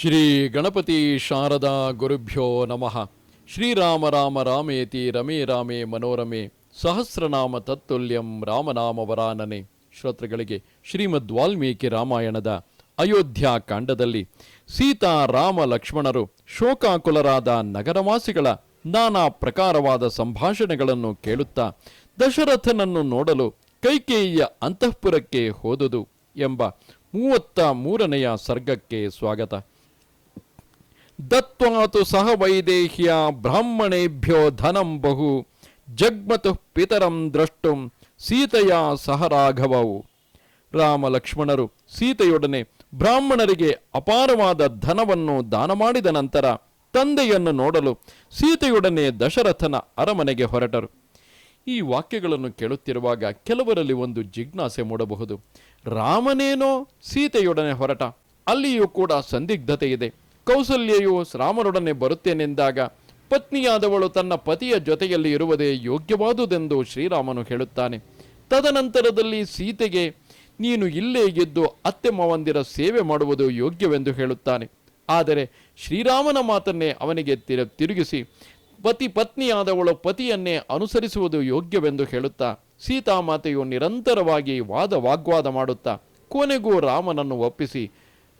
ಶ್ರೀ ಗಣಪತಿ ಶಾರದಾ ಗುರುಭ್ಯೋ ನಮಃ. ಶ್ರೀರಾಮ ರಾಮ ರಾಮೇತಿ ರಮೇ ರಾಮೇ ಮನೋರಮೆ. ಸಹಸ್ರನಾಮ ತತ್ತುಲ್ಯಂ ರಾಮನಾಮ ವರಾನನೆ. ಶ್ರೋತೃಗಳಿಗೆ ಶ್ರೀಮದ್ ವಾಲ್ಮೀಕಿ ರಾಮಾಯಣದ ಅಯೋಧ್ಯಾ ಕಾಂಡದಲ್ಲಿ ಸೀತಾ ರಾಮ ಲಕ್ಷ್ಮಣರು ಶೋಕಾಕುಲರಾದ ನಗರವಾಸಿಗಳ ನಾನಾ ಪ್ರಕಾರವಾದ ಸಂಭಾಷಣೆಗಳನ್ನು ಕೇಳುತ್ತಾ ದಶರಥನನ್ನು ನೋಡಲು ಕೈಕೇಯಿಯ ಅಂತಃಪುರಕ್ಕೆ ಹೋದುದು ಎಂಬ ಮೂವತ್ತ ಮೂರನೆಯ ಸರ್ಗಕ್ಕೆ ಸ್ವಾಗತ. ದತ್ವಾತು ಸಹ ವೈದೇಹ್ಯ ಬ್ರಾಹ್ಮಣೇಭ್ಯೋ ಧನಂ ಬಹು ಜಗ್ಮತು ಪಿತರಂ ದ್ರಷ್ಟುಂ ಸೀತೆಯ ಸಹ ರಾಘವವು. ರಾಮ ಲಕ್ಷ್ಮಣರು ಸೀತೆಯೊಡನೆ ಬ್ರಾಹ್ಮಣರಿಗೆ ಅಪಾರವಾದ ಧನವನ್ನು ದಾನ ಮಾಡಿದ ನಂತರ ತಂದೆಯನ್ನು ನೋಡಲು ಸೀತೆಯೊಡನೆ ದಶರಥನ ಅರಮನೆಗೆ ಹೊರಟರು. ಈ ವಾಕ್ಯಗಳನ್ನು ಕೇಳುತ್ತಿರುವಾಗ ಕೆಲವರಲ್ಲಿ ಒಂದು ಜಿಜ್ಞಾಸೆ ಮೂಡಬಹುದು. ರಾಮನೇನೋ ಸೀತೆಯೊಡನೆ ಹೊರಟ, ಅಲ್ಲಿಯೂ ಕೂಡ ಸಂದಿಗ್ಧತೆ ಇದೆ. ಕೌಸಲ್ಯೆಯು ರಾಮನೊಡನೆ ಬರುತ್ತೇನೆಂದಾಗ ಪತ್ನಿಯಾದವಳು ತನ್ನ ಪತಿಯ ಜೊತೆಯಲ್ಲಿ ಇರುವುದೇ ಯೋಗ್ಯವಾದುದೆಂದು ಶ್ರೀರಾಮನು ಹೇಳುತ್ತಾನೆ. ತದನಂತರದಲ್ಲಿ ಸೀತೆಗೆ, ನೀನು ಇಲ್ಲೇ ಇದ್ದು ಅತ್ತೆ ಮಾವಂದಿರ ಸೇವೆ ಮಾಡುವುದು ಯೋಗ್ಯವೆಂದು ಹೇಳುತ್ತಾನೆ. ಆದರೆ ಶ್ರೀರಾಮನ ಮಾತನ್ನೇ ಅವನಿಗೆ ತಿರು, ತಿರುಗಿಸಿ, ಪತಿ, ಪತ್ನಿಯಾದವಳು ಪತಿಯನ್ನೇ ಅನುಸರಿಸುವುದು ಯೋಗ್ಯವೆಂದು ಹೇಳುತ್ತಾ, ಸೀತಾಮಾತೆಯು ನಿರಂತರವಾಗಿ ವಾದ ವಾಗ್ವಾದ ಮಾಡುತ್ತಾ, ಕೊನೆಗೂ ರಾಮನನ್ನು ಒಪ್ಪಿಸಿ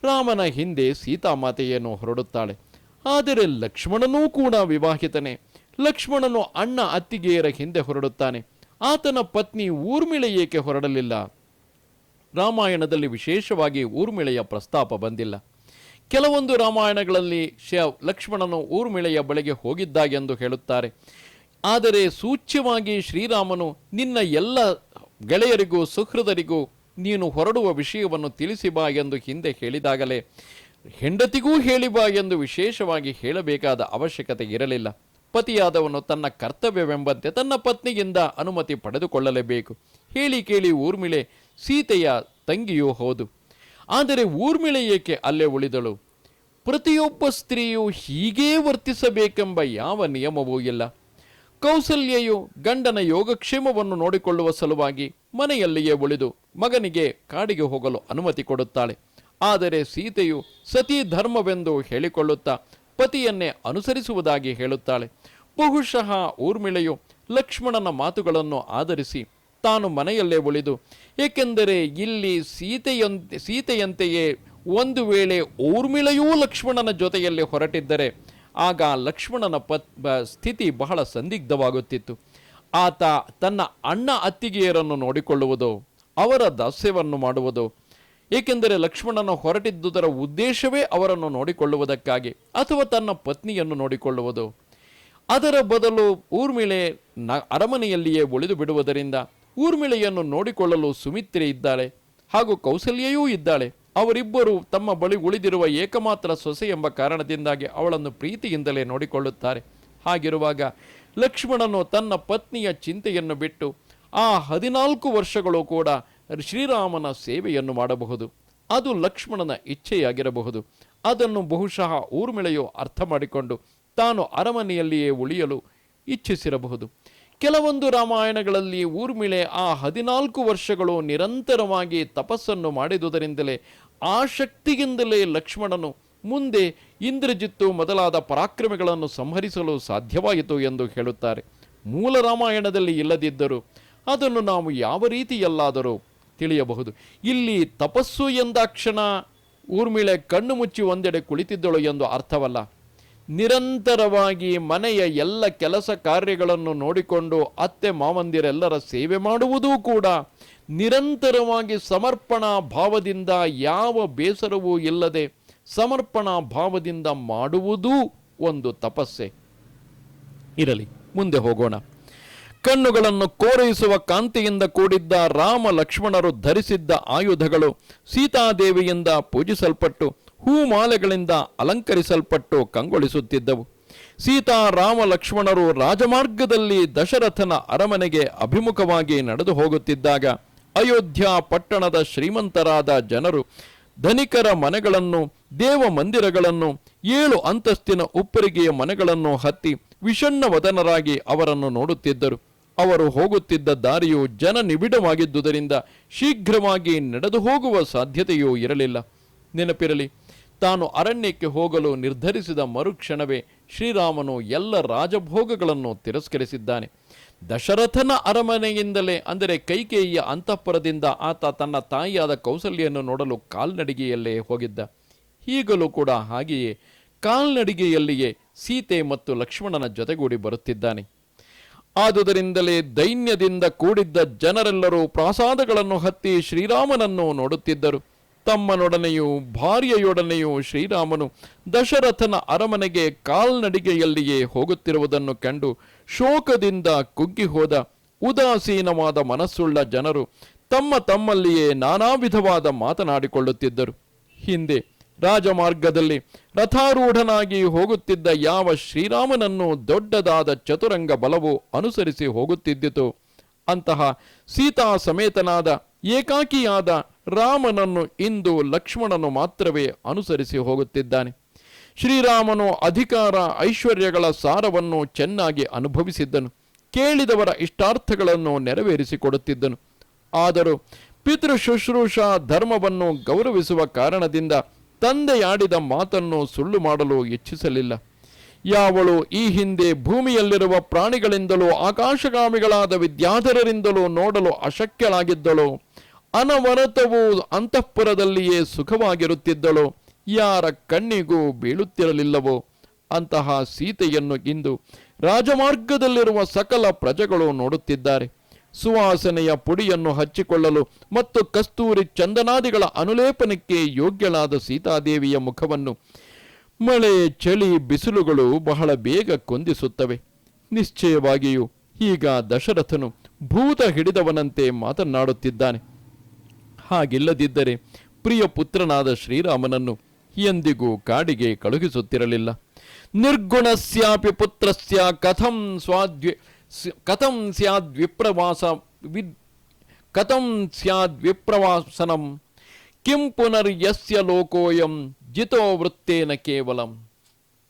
ರಾಮನ ಹಿಂದೆ ಸೀತಾಮಾತೆಯನ್ನು ಹೊರಡುತ್ತಾಳೆ. ಆದರೆ ಲಕ್ಷ್ಮಣನೂ ಕೂಡ ವಿವಾಹಿತನೆ. ಲಕ್ಷ್ಮಣನು ಅಣ್ಣ ಅತ್ತಿಗೆಯರ ಹಿಂದೆ ಹೊರಡುತ್ತಾನೆ. ಆತನ ಪತ್ನಿ ಊರ್ಮಿಳೆ ಏಕೆ ಹೊರಡಲಿಲ್ಲ? ರಾಮಾಯಣದಲ್ಲಿ ವಿಶೇಷವಾಗಿ ಊರ್ಮಿಳೆಯ ಪ್ರಸ್ತಾಪ ಬಂದಿಲ್ಲ. ಕೆಲವೊಂದು ರಾಮಾಯಣಗಳಲ್ಲಿ ಶ ಲಕ್ಷ್ಮಣನು ಊರ್ಮಿಳೆಯ ಬಳಿಗೆ ಹೋಗಿದ್ದಾಗೆಂದು ಹೇಳುತ್ತಾರೆ. ಆದರೆ ಸೂಚ್ಯವಾಗಿ ಶ್ರೀರಾಮನು ನಿನ್ನ ಎಲ್ಲ ಗೆಳೆಯರಿಗೂ, ಸುಹೃದರಿಗೂ ನೀನು ಹೊರಡುವ ವಿಷಯವನ್ನು ತಿಳಿಸಿ ಬಾ ಎಂದು ಹಿಂದೆ ಹೇಳಿದಾಗಲೇ ಹೆಂಡತಿಗೂ ಹೇಳಿ ಬಾ ಎಂದು ವಿಶೇಷವಾಗಿ ಹೇಳಬೇಕಾದ ಅವಶ್ಯಕತೆ ಇರಲಿಲ್ಲ. ಪತಿಯಾದವನು ತನ್ನ ಕರ್ತವ್ಯವೆಂಬಂತೆ ತನ್ನ ಪತ್ನಿಗಿಂದ ಅನುಮತಿ ಪಡೆದುಕೊಳ್ಳಲೇಬೇಕು. ಹೇಳಿ ಕೇಳಿ ಊರ್ಮಿಳೆ, ಸೀತೆಯ ತಂಗಿಯೂ ಹೌದು. ಆದರೆ ಊರ್ಮಿಳೆ ಏಕೆ ಅಲ್ಲೇ ಉಳಿದಳು? ಪ್ರತಿಯೊಬ್ಬ ಸ್ತ್ರೀಯು ಹೀಗೇ ವರ್ತಿಸಬೇಕೆಂಬ ಯಾವ ನಿಯಮವೂ ಇಲ್ಲ. ಕೌಸಲ್ಯೆಯು ಗಂಡನ ಯೋಗಕ್ಷೇಮವನ್ನು ನೋಡಿಕೊಳ್ಳುವ ಸಲುವಾಗಿ ಮನೆಯಲ್ಲಿಯೇ ಉಳಿದು ಮಗನಿಗೆ ಕಾಡಿಗೆ ಹೋಗಲು ಅನುಮತಿ ಕೊಡುತ್ತಾಳೆ. ಆದರೆ ಸೀತೆಯು ಸತೀ ಧರ್ಮವೆಂದು ಹೇಳಿಕೊಳ್ಳುತ್ತಾ ಪತಿಯನ್ನೇ ಅನುಸರಿಸುವುದಾಗಿ ಹೇಳುತ್ತಾಳೆ. ಬಹುಶಃ ಊರ್ಮಿಳೆಯು ಲಕ್ಷ್ಮಣನ ಮಾತುಗಳನ್ನು ಆಧರಿಸಿ ತಾನು ಮನೆಯಲ್ಲೇ ಉಳಿದು, ಏಕೆಂದರೆ ಇಲ್ಲಿ ಸೀತೆಯಂತೆ, ಸೀತೆಯಂತೆಯೇ ಒಂದು ವೇಳೆ ಊರ್ಮಿಳೆಯೂ ಲಕ್ಷ್ಮಣನ ಜೊತೆಯಲ್ಲಿ ಹೊರಟಿದ್ದರೆ ಆಗ ಲಕ್ಷ್ಮಣನ ಪತ್ ಸ್ಥಿತಿ ಬಹಳ ಸಂದಿಗ್ಧವಾಗುತ್ತಿತ್ತು. ಆತ ತನ್ನ ಅಣ್ಣ ಅತ್ತಿಗೆಯರನ್ನು ನೋಡಿಕೊಳ್ಳುವುದು, ಅವರ ದಾಸ್ಯವನ್ನು ಮಾಡುವುದು, ಏಕೆಂದರೆ ಲಕ್ಷ್ಮಣನ ಹೊರಟಿದ್ದುದರ ಉದ್ದೇಶವೇ ಅವರನ್ನು ನೋಡಿಕೊಳ್ಳುವುದಕ್ಕಾಗಿ ಅಥವಾ ತನ್ನ ಪತ್ನಿಯನ್ನು ನೋಡಿಕೊಳ್ಳುವುದು. ಅದರ ಬದಲು ಊರ್ಮಿಳೆ ನ ಅರಮನೆಯಲ್ಲಿಯೇ ಉಳಿದು ಬಿಡುವುದರಿಂದ ಊರ್ಮಿಳೆಯನ್ನು ನೋಡಿಕೊಳ್ಳಲು ಸುಮಿತ್ರೆ ಇದ್ದಾಳೆ ಹಾಗೂ ಕೌಸಲ್ಯೆಯೂ ಇದ್ದಾಳೆ. ಅವರಿಬ್ಬರು ತಮ್ಮ ಬಳಿ ಉಳಿದಿರುವ ಏಕಮಾತ್ರ ಸೊಸೆ ಎಂಬ ಕಾರಣದಿಂದಾಗಿ ಅವಳನ್ನು ಪ್ರೀತಿಯಿಂದಲೇ ನೋಡಿಕೊಳ್ಳುತ್ತಾರೆ. ಹಾಗಿರುವಾಗ ಲಕ್ಷ್ಮಣನು ತನ್ನ ಪತ್ನಿಯ ಚಿಂತೆಯನ್ನು ಬಿಟ್ಟು ಆ ಹದಿನಾಲ್ಕು ವರ್ಷಗಳು ಕೂಡ ಶ್ರೀರಾಮನ ಸೇವೆಯನ್ನು ಮಾಡಬಹುದು. ಅದು ಲಕ್ಷ್ಮಣನ ಇಚ್ಛೆಯಾಗಿರಬಹುದು. ಅದನ್ನು ಬಹುಶಃ ಊರ್ಮಿಳೆಯು ಅರ್ಥ ಮಾಡಿಕೊಂಡು ತಾನು ಅರಮನೆಯಲ್ಲಿಯೇ ಉಳಿಯಲು ಇಚ್ಛಿಸಿರಬಹುದು. ಕೆಲವೊಂದು ರಾಮಾಯಣಗಳಲ್ಲಿ ಊರ್ಮಿಳೆ ಆ ಹದಿನಾಲ್ಕು ವರ್ಷಗಳು ನಿರಂತರವಾಗಿ ತಪಸ್ಸನ್ನು ಮಾಡಿದುದರಿಂದಲೇ ಆ ಶಕ್ತಿಯಿಂದಲೇ ಲಕ್ಷ್ಮಣನು ಮುಂದೆ ಇಂದ್ರಜಿತ್ತು ಮೊದಲಾದ ಪರಾಕ್ರಮಿಗಳನ್ನು ಸಂಹರಿಸಲು ಸಾಧ್ಯವಾಯಿತು ಎಂದು ಹೇಳುತ್ತಾರೆ. ಮೂಲ ರಾಮಾಯಣದಲ್ಲಿ ಇಲ್ಲದಿದ್ದರೂ ಅದನ್ನು ನಾವು ಯಾವ ರೀತಿಯಲ್ಲಾದರೂ ತಿಳಿಯಬಹುದು. ಇಲ್ಲಿ ತಪಸ್ಸು ಎಂದಾಕ್ಷಣ ಊರ್ಮಿಳೆ ಕಣ್ಣು ಮುಚ್ಚಿ ಒಂದೆಡೆ ಕುಳಿತಿದ್ದಳು ಎಂದು ಅರ್ಥವಲ್ಲ. ನಿರಂತರವಾಗಿ ಮನೆಯ ಎಲ್ಲ ಕೆಲಸ ಕಾರ್ಯಗಳನ್ನು ನೋಡಿಕೊಂಡು ಅತ್ತೆ ಮಾವಂದಿರೆಲ್ಲರ ಸೇವೆ ಮಾಡುವುದೂ ಕೂಡ ನಿರಂತರವಾಗಿ ಸಮರ್ಪಣಾ ಭಾವದಿಂದ ಯಾವ ಬೇಸರವೂ ಇಲ್ಲದೆ ಸಮರ್ಪಣಾ ಭಾವದಿಂದ ಮಾಡುವುದೂ ಒಂದು ತಪಸ್ಸೆ. ಇರಲಿ, ಮುಂದೆ ಹೋಗೋಣ. ಕಣ್ಣುಗಳನ್ನು ಕೋರೈಸುವ ಕಾಂತಿಯಿಂದ ಕೂಡಿದ್ದ ರಾಮ ಲಕ್ಷ್ಮಣರು ಧರಿಸಿದ್ದ ಆಯುಧಗಳು ಸೀತಾದೇವಿಯಿಂದ ಪೂಜಿಸಲ್ಪಟ್ಟು ಹೂಮಾಲೆಗಳಿಂದ ಅಲಂಕರಿಸಲ್ಪಟ್ಟು ಕಂಗೊಳಿಸುತ್ತಿದ್ದವು. ಸೀತಾ ರಾಮ ಲಕ್ಷ್ಮಣರು ರಾಜಮಾರ್ಗದಲ್ಲಿ ದಶರಥನ ಅರಮನೆಗೆ ಅಭಿಮುಖವಾಗಿ ನಡೆದು ಹೋಗುತ್ತಿದ್ದಾಗ ಅಯೋಧ್ಯ ಪಟ್ಟಣದ ಶ್ರೀಮಂತರಾದ ಜನರು ಧನಿಕರ ಮನೆಗಳನ್ನು, ದೇವ ಮಂದಿರಗಳನ್ನು, ಏಳು ಅಂತಸ್ತಿನ ಉಪ್ಪರಿಗೆಯ ಮನೆಗಳನ್ನು ಹತ್ತಿ ವಿಷಣ್ಣ ವದನರಾಗಿ ಅವರನ್ನು ನೋಡುತ್ತಿದ್ದರು. ಅವರು ಹೋಗುತ್ತಿದ್ದ ದಾರಿಯು ಜನ ನಿಬಿಡವಾಗಿದ್ದುದರಿಂದ ಶೀಘ್ರವಾಗಿ ನಡೆದು ಹೋಗುವ ಸಾಧ್ಯತೆಯೂ ಇರಲಿಲ್ಲ. ನೆನಪಿರಲಿ ತಾನು ಅರಣ್ಯಕ್ಕೆ ಹೋಗಲು ನಿರ್ಧರಿಸಿದ ಮರುಕ್ಷಣವೇ ಶ್ರೀರಾಮನು ಎಲ್ಲ ರಾಜಭೋಗಗಳನ್ನು ತಿರಸ್ಕರಿಸಿದ್ದಾನೆ. ದಶರಥನ ಅರಮನೆಯಿಂದಲೇ, ಅಂದರೆ ಕೈಕೇಯಿಯ ಅಂತಃಪುರದಿಂದ ಆತ ತನ್ನ ತಾಯಿಯಾದ ಕೌಸಲ್ಯನ್ನು ನೋಡಲು ಕಾಲ್ನಡಿಗೆಯಲ್ಲೇ ಹೋಗಿದ್ದ. ಈಗಲೂ ಕೂಡ ಹಾಗೆಯೇ ಕಾಲ್ನಡಿಗೆಯಲ್ಲಿಯೇ ಸೀತೆ ಮತ್ತು ಲಕ್ಷ್ಮಣನ ಜೊತೆಗೂಡಿ ಬರುತ್ತಿದ್ದಾನೆ. ಆದುದರಿಂದಲೇ ದೈನ್ಯದಿಂದ ಕೂಡಿದ್ದ ಜನರೆಲ್ಲರೂ ಪ್ರಾಸಾದಗಳನ್ನು ಹತ್ತಿ ಶ್ರೀರಾಮನನ್ನು ನೋಡುತ್ತಿದ್ದರು. ತಮ್ಮನೊಡನೆಯೂ, ಭಾರ್ಯೆಯೊಡನೆಯೂ ಶ್ರೀರಾಮನು ದಶರಥನ ಅರಮನೆಗೆ ಕಾಲ್ನಡಿಗೆಯಲ್ಲಿಯೇ ಹೋಗುತ್ತಿರುವುದನ್ನು ಕಂಡು ಶೋಕದಿಂದ ಕುಗ್ಗಿ ಹೋದ ಉದಾಸೀನವಾದ ಮನಸ್ಸುಳ್ಳ ಜನರು ತಮ್ಮ ತಮ್ಮಲ್ಲಿಯೇ ನಾನಾ ವಿಧವಾದ ಮಾತನಾಡಿಕೊಳ್ಳುತ್ತಿದ್ದರು. ಹಿಂದೆ ರಾಜಮಾರ್ಗದಲ್ಲಿ ರಥಾರೂಢನಾಗಿ ಹೋಗುತ್ತಿದ್ದ ಯಾವ ಶ್ರೀರಾಮನನ್ನು ದೊಡ್ಡದಾದ ಚತುರಂಗ ಬಲವು ಅನುಸರಿಸಿ ಹೋಗುತ್ತಿದ್ದಿತು, ಅಂತಹ ಸೀತಾ ಸಮೇತನಾದ ಏಕಾಕಿಯಾದ ರಾಮನನ್ನು ಇಂದು ಲಕ್ಷ್ಮಣನು ಮಾತ್ರವೇ ಅನುಸರಿಸಿ ಹೋಗುತ್ತಿದ್ದಾನೆ. ಶ್ರೀರಾಮನು ಅಧಿಕಾರ ಐಶ್ವರ್ಯಗಳ ಸಾರವನ್ನು ಚೆನ್ನಾಗಿ ಅನುಭವಿಸಿದ್ದನು. ಕೇಳಿದವರ ಇಷ್ಟಾರ್ಥಗಳನ್ನು ನೆರವೇರಿಸಿಕೊಡುತ್ತಿದ್ದನು. ಆದರೂ ಪಿತೃ ಶುಶ್ರೂಷಾ ಧರ್ಮವನ್ನು ಗೌರವಿಸುವ ಕಾರಣದಿಂದ ತಂದೆಯಾಡಿದ ಮಾತನ್ನು ಸುಳ್ಳು ಮಾಡಲು ಇಚ್ಛಿಸಲಿಲ್ಲ. ಯಾವಳು ಈ ಹಿಂದೆ ಭೂಮಿಯಲ್ಲಿರುವ ಪ್ರಾಣಿಗಳಿಂದಲೂ ಆಕಾಶಗಾಮಿಗಳಾದ ವಿದ್ಯಾಧರರಿಂದಲೂ ನೋಡಲು ಅಶಕ್ಯಳಾಗಿದ್ದಳೋ. ಅನವರತವೂ ಅಂತಃಪುರದಲ್ಲಿಯೇ ಸುಖವಾಗಿರುತ್ತಿದ್ದಳು. ಯಾರ ಕಣ್ಣಿಗೂ ಬೀಳುತ್ತಿರಲಿಲ್ಲವೋ ಅಂತಹ ಸೀತೆಯನ್ನು ಇಂದು ರಾಜಮಾರ್ಗದಲ್ಲಿರುವ ಸಕಲ ಪ್ರಜೆಗಳು ನೋಡುತ್ತಿದ್ದಾರೆ. ಸುವಾಸನೆಯ ಪುಡಿಯನ್ನು ಹಚ್ಚಿಕೊಳ್ಳಲು ಮತ್ತು ಕಸ್ತೂರಿ ಚಂದನಾದಿಗಳ ಅನುಲೇಪನಕ್ಕೆ ಯೋಗ್ಯಳಾದ ಸೀತಾದೇವಿಯ ಮುಖವನ್ನು ಮಳೆ, ಚಳಿ, ಬಿಸಿಲುಗಳು ಬಹಳ ಬೇಗ ಕೊಂದಿಸುತ್ತವೆ. ನಿಶ್ಚಯವಾಗಿಯೂ ಈಗ ದಶರಥನು ಭೂತ ಹಿಡಿದವನಂತೆ ಮಾತನಾಡುತ್ತಿದ್ದಾನೆ. ಹಾಗಿಲ್ಲದಿದ್ದರೆ ಪ್ರಿಯ ಪುತ್ರನಾದ ಶ್ರೀರಾಮನನ್ನು ಎಂದಿಗೂ ಕಾಡಿಗೆ ಕಳುಹಿಸುತ್ತಿರಲಿಲ್ಲ. ನಿರ್ಗುಣಸ್ಯಾಪಿ ಪುತ್ರಸ್ಯ ಕಥಂ ಸ್ವಾದ್ವಿ ಕಥಂ ಸ್ಯಾದ್ವಿಪ್ರವಾಸ ವಿದ್ ಕಥಂ ಸ್ಯಾದ್ವಿಪ್ರವಾಸನಂ ಕಿಂ ಪುನರ್ಯಸ್ಯ ಲೋಕೋಯಂ ಜಿತೋ ವೃತ್ತೇನ ಕೇವಲಂ.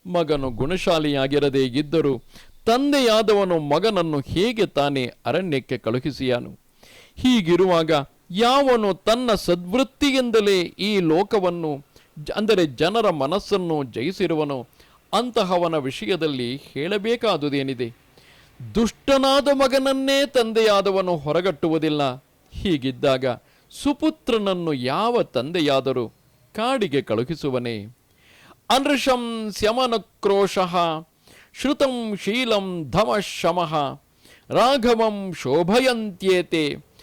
ಮಗನು ಗುಣಶಾಲಿಯಾಗಿರದೇ ಇದ್ದರೂ ತಂದೆಯಾದವನು ಮಗನನ್ನು ಹೇಗೆ ತಾನೇ ಅರಣ್ಯಕ್ಕೆ ಕಳುಹಿಸಿಯಾನು? ಹೀಗಿರುವಾಗ ಯಾವನು ತನ್ನ ಸದ್ವೃತ್ತಿಯಿಂದಲೇ ಈ ಲೋಕವನ್ನು ಅಂದರೆ ಜನರ ಮನಸ್ಸನ್ನು ಜಯಿಸಿರುವನು, ಅಂತಹವನ ವಿಷಯದಲ್ಲಿ ಹೇಳಬೇಕಾದುದೇನಿದೆ? ದುಷ್ಟನಾದ ಮಗನನ್ನೇ ತಂದೆಯಾದವನು ಹೊರಗಟ್ಟುವುದಿಲ್ಲ. ಹೀಗಿದ್ದಾಗ ಸುಪುತ್ರನನ್ನು ಯಾವ ತಂದೆಯಾದರೂ ಕಾಡಿಗೆ ಕಳುಹಿಸುವನೇ? ಅನೃಷಂ ಸ್ಯಮನಕ್ರೋಶಃ, ಶ್ರುತಂ ಶೀಲಂ ಧಮ ಶಮಃ, ರಾಘವಂ ಶೋಭಯಂತ್ಯೇತೆ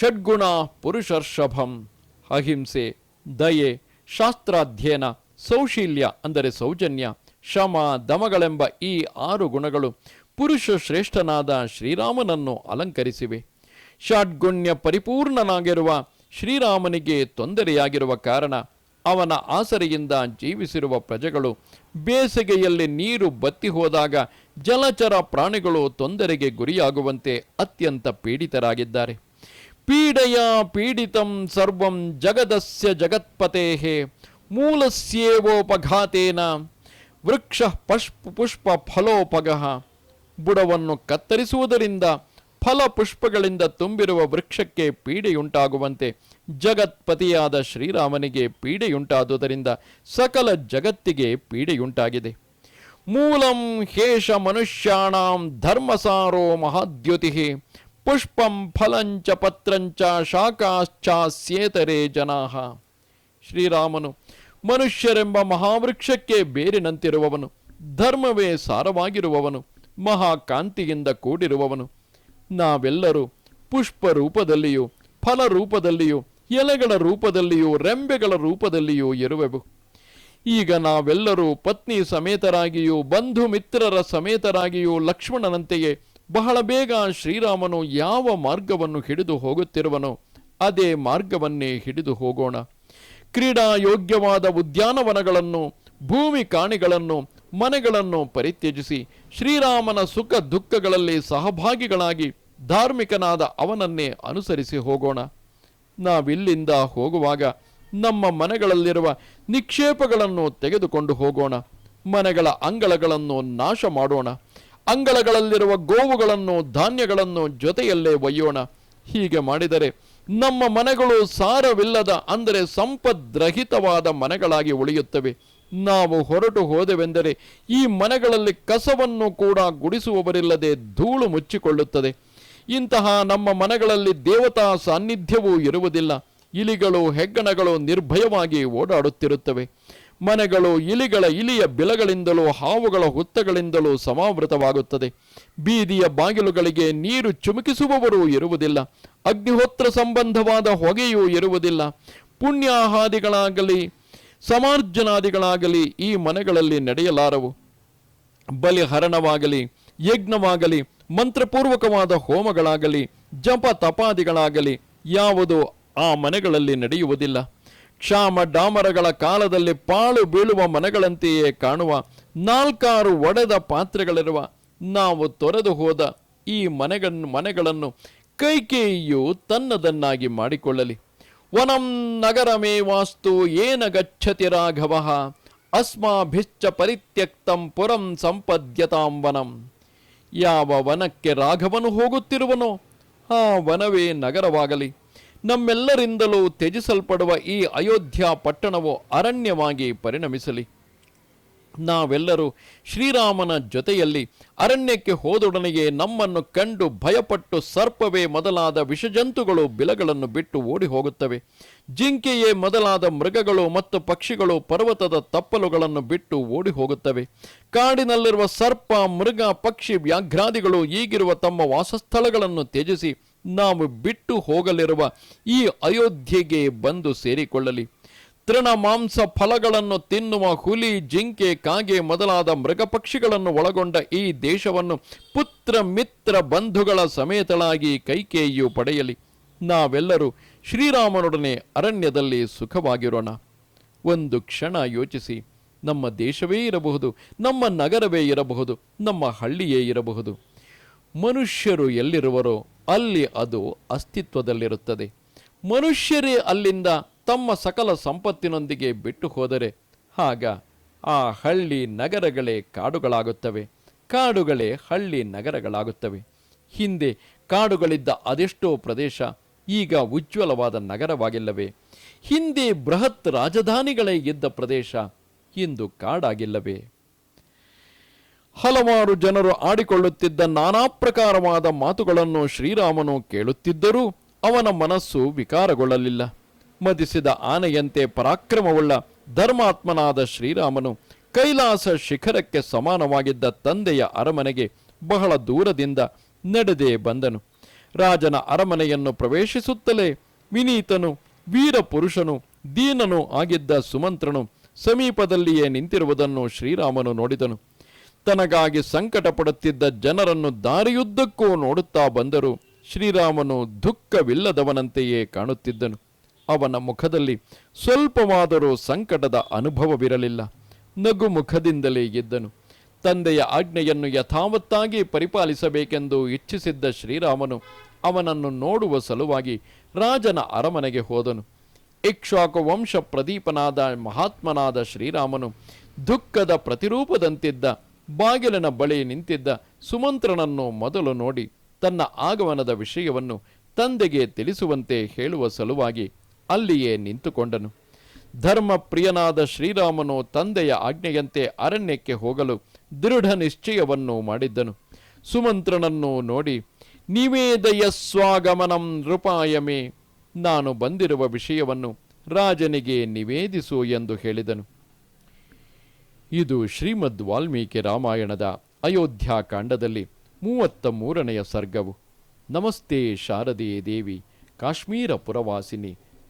ಷಡ್ಗುಣ ಪುರುಷರ್ಷಭಂ. ಅಹಿಂಸೆ, ದಯೆ, ಶಾಸ್ತ್ರಾಧ್ಯಯನ, ಸೌಶೀಲ್ಯ ಅಂದರೆ ಸೌಜನ್ಯ, ಶಮ, ದಮಗಳೆಂಬ ಈ ಆರು ಗುಣಗಳು ಪುರುಷ ಶ್ರೇಷ್ಠನಾದ ಶ್ರೀರಾಮನನ್ನು ಅಲಂಕರಿಸಿವೆ. ಷಡ್ಗುಣ್ಯ ಪರಿಪೂರ್ಣನಾಗಿರುವ ಶ್ರೀರಾಮನಿಗೆ ತೊಂದರೆಯಾಗಿರುವ ಕಾರಣ ಅವನ ಆಸರೆಯಿಂದ ಜೀವಿಸಿರುವ ಪ್ರಜೆಗಳು ಬೇಸಿಗೆಯಲ್ಲಿ ನೀರು ಬತ್ತಿ ಹೋದಾಗ ಜಲಚರ ಪ್ರಾಣಿಗಳು ತೊಂದರೆಗೆ ಗುರಿಯಾಗುವಂತೆ ಅತ್ಯಂತ ಪೀಡಿತರಾಗಿದ್ದಾರೆ. ಪೀಡೆಯ ಪೀಡಿತಂ ಸರ್ವಂ ಜಗದಸ್ಯ ಜಗತ್ಪತೆ ಮೂಲಸ್ಯೇವೋಪಘಾತೇನ ವೃಕ್ಷ ಪುಷ್ಪ ಪುಷ್ಪ ಫಲೋಪಗಃ ಬುಡವನ್ನು ಕತ್ತರಿಸುವುದರಿಂದ ಫಲ ಪುಷ್ಪಗಳಿಂದ ತುಂಬಿರುವ ವೃಕ್ಷಕ್ಕೆ ಪೀಡೆಯುಂಟಾಗುವಂತೆ ಜಗತ್ಪತಿಯಾದ ಶ್ರೀರಾಮನಿಗೆ ಪೀಡೆಯುಂಟಾದುದರಿಂದ ಸಕಲ ಜಗತ್ತಿಗೆ ಪೀಡೆಯುಂಟಾಗಿದೆ. ಮೂಲಂ ಹೇಷ ಮನುಷ್ಯಾಣಾಂ ಧರ್ಮಸಾರೋ ಮಹಾದ್ಯುತಿ ಪುಷ್ಪಂ ಫಲಂಚ ಪತ್ರಂಚ ಶಾಖಾಶ್ಚಾಸ್ಯೇತರೇ ಜನಾಹ ಶ್ರೀರಾಮನು ಮನುಷ್ಯರೆಂಬ ಮಹಾವೃಕ್ಷಕ್ಕೆ ಬೇರಿನಂತಿರುವವನು, ಧರ್ಮವೇ ಸಾರವಾಗಿರುವವನು, ಮಹಾಕಾಂತಿಯಿಂದ ಕೂಡಿರುವವನು. ನಾವೆಲ್ಲರೂ ಪುಷ್ಪ ರೂಪದಲ್ಲಿಯೂ ಫಲ ರೂಪದಲ್ಲಿಯೂ ಎಲೆಗಳ ರೂಪದಲ್ಲಿಯೂ, ರೆಂಬೆಗಳ ರೂಪದಲ್ಲಿಯೂ ಇರುವೆವು. ಈಗ ನಾವೆಲ್ಲರೂ ಪತ್ನಿ ಸಮೇತರಾಗಿಯೂ, ಬಂಧು ಮಿತ್ರರ ಸಮೇತರಾಗಿಯೂ ಲಕ್ಷ್ಮಣನಂತೆಯೇ ಬಹಳ ಬೇಗ ಶ್ರೀರಾಮನು ಯಾವ ಮಾರ್ಗವನ್ನು ಹಿಡಿದು ಹೋಗುತ್ತಿರುವನೋ ಅದೇ ಮಾರ್ಗವನ್ನೇ ಹಿಡಿದು ಹೋಗೋಣ. ಕ್ರೀಡಾ ಯೋಗ್ಯವಾದ ಉದ್ಯಾನವನಗಳನ್ನು, ಭೂಮಿ ಕಾಣಿಗಳನ್ನು, ಮನೆಗಳನ್ನು ಪರಿತ್ಯಜಿಸಿ ಶ್ರೀರಾಮನ ಸುಖ ದುಃಖಗಳಲ್ಲಿ ಸಹಭಾಗಿಗಳಾಗಿ ಧಾರ್ಮಿಕನಾದ ಅವನನ್ನೇ ಅನುಸರಿಸಿ ಹೋಗೋಣ. ನಾವಿಲ್ಲಿಂದ ಹೋಗುವಾಗ ನಮ್ಮ ಮನೆಗಳಲ್ಲಿರುವ ನಿಕ್ಷೇಪಗಳನ್ನು ತೆಗೆದುಕೊಂಡು ಹೋಗೋಣ. ಮನೆಗಳ ಅಂಗಳಗಳನ್ನು ನಾಶ ಮಾಡೋಣ ಅಂಗಳಗಳಲ್ಲಿರುವ ಗೋವುಗಳನ್ನು, ಧಾನ್ಯಗಳನ್ನು ಜೊತೆಯಲ್ಲೇ ಒಯ್ಯೋಣ. ಹೀಗೆ ಮಾಡಿದರೆ ನಮ್ಮ ಮನೆಗಳು ಸಾರವಿಲ್ಲದ, ಅಂದರೆ ಸಂಪದ್ರಹಿತವಾದ ಮನೆಗಳಾಗಿ ಉಳಿಯುತ್ತವೆ. ನಾವು ಹೊರಟು ಹೋದೆವೆಂದರೆ ಈ ಮನೆಗಳಲ್ಲಿ ಕಸವನ್ನು ಕೂಡ ಗುಡಿಸುವವರಿಲ್ಲದೆ ಧೂಳು ಮುಚ್ಚಿಕೊಳ್ಳುತ್ತದೆ. ಇಂತಹ ನಮ್ಮ ಮನೆಗಳಲ್ಲಿ ದೇವತಾ ಸಾನ್ನಿಧ್ಯವೂ ಇರುವುದಿಲ್ಲ. ಇಲಿಗಳು, ಹೆಗ್ಗಣಗಳು ನಿರ್ಭಯವಾಗಿ ಓಡಾಡುತ್ತಿರುತ್ತವೆ. ಮನೆಗಳು, ಇಲಿಗಳ, ಇಲಿಯ ಬಿಲಗಳಿಂದಲೂ, ಹಾವುಗಳ ಹುತ್ತಗಳಿಂದಲೂ ಸಮಾವೃತವಾಗುತ್ತದೆ. ಬೀದಿಯ ಬಾಗಿಲುಗಳಿಗೆ ನೀರು ಚುಮುಕಿಸುವವರೂ ಇರುವುದಿಲ್ಲ. ಅಗ್ನಿಹೋತ್ರ ಸಂಬಂಧವಾದ ಹೊಗೆಯೂ ಇರುವುದಿಲ್ಲ. ಪುಣ್ಯಾಹಾದಿಗಳಾಗಲಿ, ಸಮಾರ್ಜನಾದಿಗಳಾಗಲಿ ಈ ಮನೆಗಳಲ್ಲಿ ನಡೆಯಲಾರವು. ಬಲಿಹರಣವಾಗಲಿ, ಯಜ್ಞವಾಗಲಿ, ಮಂತ್ರಪೂರ್ವಕವಾದ ಹೋಮಗಳಾಗಲಿ, ಜಪ ತಪಾದಿಗಳಾಗಲಿ, ಯಾವುದು ಆ ಮನೆಗಳಲ್ಲಿ ನಡೆಯುವುದಿಲ್ಲ. ಕ್ಷಾಮ ಡಾಮರಗಳ ಕಾಲದಲ್ಲಿ ಪಾಳು ಬೀಳುವ ಮನೆಗಳಂತೆಯೇ ಕಾಣುವ ನಾಲ್ಕಾರು ಒಡೆದ ಪಾತ್ರೆಗಳಿರುವ ನಾವು ತೊರೆದು ಹೋದ ಈ ಮನೆಗಳನ್ನು ಮನೆಗಳನ್ನು ಕೈಕೇಯಿಯು ತನ್ನದನ್ನಾಗಿ ಮಾಡಿಕೊಳ್ಳಲಿ. ವನಂ ನಗರಮೇ ವಾಸ್ತು ಏನ ಗಚ್ಚತಿ ರಾಘವ, ಅಸ್ಮಾಭಿಶ್ಚ ಪರಿತ್ಯಕ್ತಂ ಪುರಂ ಸಂಪದ್ಯತಾಂ ವನಂ. ಯಾವ ವನಕ್ಕೆ ರಾಘವನು ಹೋಗುತ್ತಿರುವನೋ, ಆ ವನವೇ ನಗರವಾಗಲಿ. ನಮ್ಮೆಲ್ಲರಿಂದಲೂ ತ್ಯಜಿಸಲ್ಪಡುವ ಈ ಅಯೋಧ್ಯ ಪಟ್ಟಣವು ಅರಣ್ಯವಾಗಿ ಪರಿಣಮಿಸಲಿ. ನಾವೆಲ್ಲರೂ ಶ್ರೀರಾಮನ ಜೊತೆಯಲ್ಲಿ ಅರಣ್ಯಕ್ಕೆ ಹೋದೊಡನೆಯೇ ನಮ್ಮನ್ನು ಕಂಡು ಭಯಪಟ್ಟು ಸರ್ಪವೇ ಮೊದಲಾದ ವಿಷಜಂತುಗಳು ಬಿಲಗಳನ್ನು ಬಿಟ್ಟು ಓಡಿ ಹೋಗುತ್ತವೆ. ಜಿಂಕೆಯೇ ಮೊದಲಾದ ಮೃಗಗಳು ಮತ್ತು ಪಕ್ಷಿಗಳು ಪರ್ವತದ ತಪ್ಪಲುಗಳನ್ನು ಬಿಟ್ಟು ಓಡಿ ಹೋಗುತ್ತವೆ. ಕಾಡಿನಲ್ಲಿರುವ ಸರ್ಪ, ಮೃಗ, ಪಕ್ಷಿ, ವ್ಯಾಘ್ರಾದಿಗಳು ಈಗಿರುವ ತಮ್ಮ ವಾಸಸ್ಥಳಗಳನ್ನು ತ್ಯಜಿಸಿ ನಾವು ಬಿಟ್ಟು ಹೋಗಲಿರುವ ಈ ಅಯೋಧ್ಯೆಗೆ ಬಂದು ಸೇರಿಕೊಳ್ಳಲಿ. ತೃಣ ಮಾಂಸ ಫಲಗಳನ್ನು ತಿನ್ನುವ ಹುಲಿ, ಜಿಂಕೆ, ಕಾಗೆ ಮೊದಲಾದ ಮೃಗ ಪಕ್ಷಿಗಳನ್ನು ಒಳಗೊಂಡ ಈ ದೇಶವನ್ನು ಪುತ್ರ ಮಿತ್ರ ಬಂಧುಗಳ ಸಮೇತಳಾಗಿ ಕೈಕೇಯಿಯು ಪಡೆಯಲಿ. ನಾವೆಲ್ಲರೂ ಶ್ರೀರಾಮನೊಡನೆ ಅರಣ್ಯದಲ್ಲಿ ಸುಖವಾಗಿರೋಣ. ಒಂದು ಕ್ಷಣ ಯೋಚಿಸಿ. ನಮ್ಮ ದೇಶವೇ ಇರಬಹುದು, ನಮ್ಮ ನಗರವೇ ಇರಬಹುದು, ನಮ್ಮ ಹಳ್ಳಿಯೇ ಇರಬಹುದು. ಮನುಷ್ಯರು ಎಲ್ಲಿರುವರೋ ಅಲ್ಲಿ ಅದು ಅಸ್ತಿತ್ವದಲ್ಲಿರುತ್ತದೆ. ಮನುಷ್ಯರೇ ಅಲ್ಲಿಂದ ತಮ್ಮ ಸಕಲ ಸಂಪತ್ತಿನೊಂದಿಗೆ ಬಿಟ್ಟು ಹೋದರೆ ಆಗ ಆ ಹಳ್ಳಿ ನಗರಗಳೇ ಕಾಡುಗಳಾಗುತ್ತವೆ. ಕಾಡುಗಳೇ ಹಳ್ಳಿ ನಗರಗಳಾಗುತ್ತವೆ. ಹಿಂದೆ ಕಾಡುಗಳಿದ್ದ ಅದೆಷ್ಟೋ ಪ್ರದೇಶ ಈಗ ಉಜ್ವಲವಾದ ನಗರವಾಗಿಲ್ಲವೆ. ಹಿಂದೆ ಬೃಹತ್ ರಾಜಧಾನಿಗಳೇ ಇದ್ದ ಪ್ರದೇಶ ಇಂದು ಕಾಡಾಗಿಲ್ಲವೇ. ಹಲವಾರು ಜನರು ಆಡಿಕೊಳ್ಳುತ್ತಿದ್ದ ನಾನಾ ಪ್ರಕಾರವಾದ ಮಾತುಗಳನ್ನು ಶ್ರೀರಾಮನು ಕೇಳುತ್ತಿದ್ದರೂ ಅವನ ಮನಸ್ಸು ವಿಕಾರಗೊಳ್ಳಲಿಲ್ಲ. ಮದಿಸಿದ ಆನೆಯಂತೆ ಪರಾಕ್ರಮವುಳ್ಳ ಧರ್ಮಾತ್ಮನಾದ ಶ್ರೀರಾಮನು ಕೈಲಾಸ ಶಿಖರಕ್ಕೆ ಸಮಾನವಾಗಿದ್ದ ತಂದೆಯ ಅರಮನೆಗೆ ಬಹಳ ದೂರದಿಂದ ನಡೆದೇ ಬಂದನು. ರಾಜನ ಅರಮನೆಯನ್ನು ಪ್ರವೇಶಿಸುತ್ತಲೇ ವಿನೀತನು ವೀರ ಪುರುಷನು ದೀನನು ಆಗಿದ್ದ ಸುಮಂತ್ರನು ಸಮೀಪದಲ್ಲಿಯೇ ನಿಂತಿರುವುದನ್ನು ಶ್ರೀರಾಮನು ನೋಡಿದನು. ತನಗಾಗಿ ಸಂಕಟ ಪಡುತ್ತಿದ್ದ ಜನರನ್ನು ದಾರಿಯುದ್ದಕ್ಕೂ ನೋಡುತ್ತಾ ಬಂದರೂ ಶ್ರೀರಾಮನು ದುಃಖವಿಲ್ಲದವನಂತೆಯೇ ಕಾಣುತ್ತಿದ್ದನು. ಅವನ ಮುಖದಲ್ಲಿ ಸ್ವಲ್ಪವಾದರೂ ಸಂಕಟದ ಅನುಭವವಿರಲಿಲ್ಲ. ನಗು ಮುಖದಿಂದಲೇ ಇದ್ದನು ತಂದೆಯ ಆಜ್ಞೆಯನ್ನು ಯಥಾವತ್ತಾಗಿ ಪರಿಪಾಲಿಸಬೇಕೆಂದು ಇಚ್ಛಿಸಿದ್ದ ಶ್ರೀರಾಮನು ಅವನನ್ನು ನೋಡುವ ಸಲುವಾಗಿ ರಾಜನ ಅರಮನೆಗೆ ಹೋದನು. ಇಕ್ಷಾಕು ವಂಶ ಪ್ರದೀಪನಾದ ಮಹಾತ್ಮನಾದ ಶ್ರೀರಾಮನು ದುಃಖದ ಪ್ರತಿರೂಪದಂತಿದ್ದ, ಬಾಗಿಲಿನ ಬಳಿ ನಿಂತಿದ್ದ ಸುಮಂತ್ರನನ್ನು ಮೊದಲು ನೋಡಿ ತನ್ನ ಆಗಮನದ ವಿಷಯವನ್ನು ತಂದೆಗೆ ತಿಳಿಸುವಂತೆ ಹೇಳುವ ಸಲುವಾಗಿ ಅಲ್ಲಿಯೇ ನಿಂತುಕೊಂಡನು. ಧರ್ಮ ಪ್ರಿಯನಾದ ಶ್ರೀರಾಮನು ತಂದೆಯ ಆಜ್ಞೆಯಂತೆ ಅರಣ್ಯಕ್ಕೆ ಹೋಗಲು ದೃಢ ನಿಶ್ಚಯವನ್ನು ಮಾಡಿದ್ದನು. ಸುಮಂತ್ರನನ್ನು ನೋಡಿ ನಿವೇದಯ ಸ್ವಾಗಮನಂ ನೃಪಾಯಮೇ, ನಾನು ಬಂದಿರುವ ವಿಷಯವನ್ನು ರಾಜನಿಗೆ ನಿವೇದಿಸು ಎಂದು ಹೇಳಿದನು. ಇದು ಶ್ರೀಮದ್ ವಾಲ್ಮೀಕಿ ರಾಮಾಯಣದ ಅಯೋಧ್ಯಾಕಾಂಡದಲ್ಲಿ ಮೂವತ್ತ ಮೂರನೆಯ ಸರ್ಗವು. ನಮಸ್ತೆ ಶಾರದೆಯ ದೇವಿ, ಕಾಶ್ಮೀರ ಪುರವಾಸಿನಿ